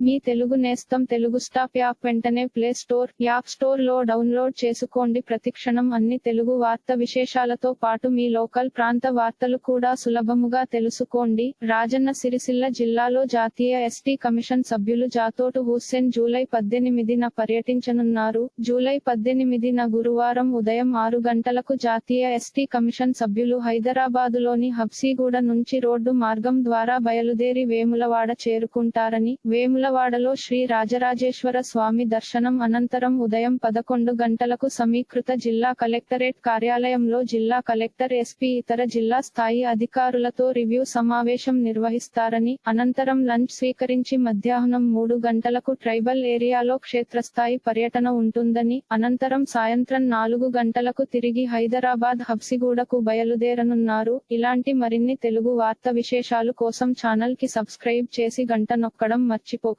మీ తెలుగు నేస్తం Telugu stop app వెంటనే play store app స్టోర్లో డౌన్లోడ్ చేసుకోండి. ప్రతిక్షణం అన్ని తెలుగు వార్త విశేషాలతో పాటు మీ లోకల్ ప్రాంత వార్తలు కూడా సులభముగా తెలుసుకోండి. రాజన్న సిరిసిల్ల జిల్లాలో జాతీయ ఎస్టీ కమిషన్ సభ్యులు జాతోటు హుస్సేన్ జూలై పద్దెనిమిదిన పర్యటించనున్నారు. జూలై పద్దెనిమిదిన గురువారం ఉదయం ఆరు గంటలకు జాతీయ ఎస్టీ కమిషన్ సభ్యులు హైదరాబాదులోని హబ్సీగూడ నుంచి రోడ్డు మార్గం ద్వారా బయలుదేరి వేములవాడ చేరుకుంటారని వేముల వేములవాడలో శ్రీ రాజరాజేశ్వర స్వామి దర్శనం అనంతరం ఉదయం పదకొండు గంటలకు సమీకృత జిల్లా కలెక్టరేట్ కార్యాలయంలో జిల్లా కలెక్టర్ ఎస్పీ ఇతర జిల్లా స్థాయి అధికారులతో రివ్యూ సమావేశం నిర్వహిస్తారని అనంతరం లంచ్ స్వీకరించి మధ్యాహ్నం మూడు గంటలకు ట్రైబల్ ఏరియాలో క్షేత్రస్థాయి పర్యటన ఉంటుందని అనంతరం సాయంత్రం నాలుగు గంటలకు తిరిగి హైదరాబాద్ హబ్సిగూడకు బయలుదేరనున్నారు. ఇలాంటి మరిన్ని తెలుగు వార్త విశేషాలు కోసం ఛానల్కి సబ్స్క్రైబ్ చేసి గంట నొక్కడం మర్చిపోకండి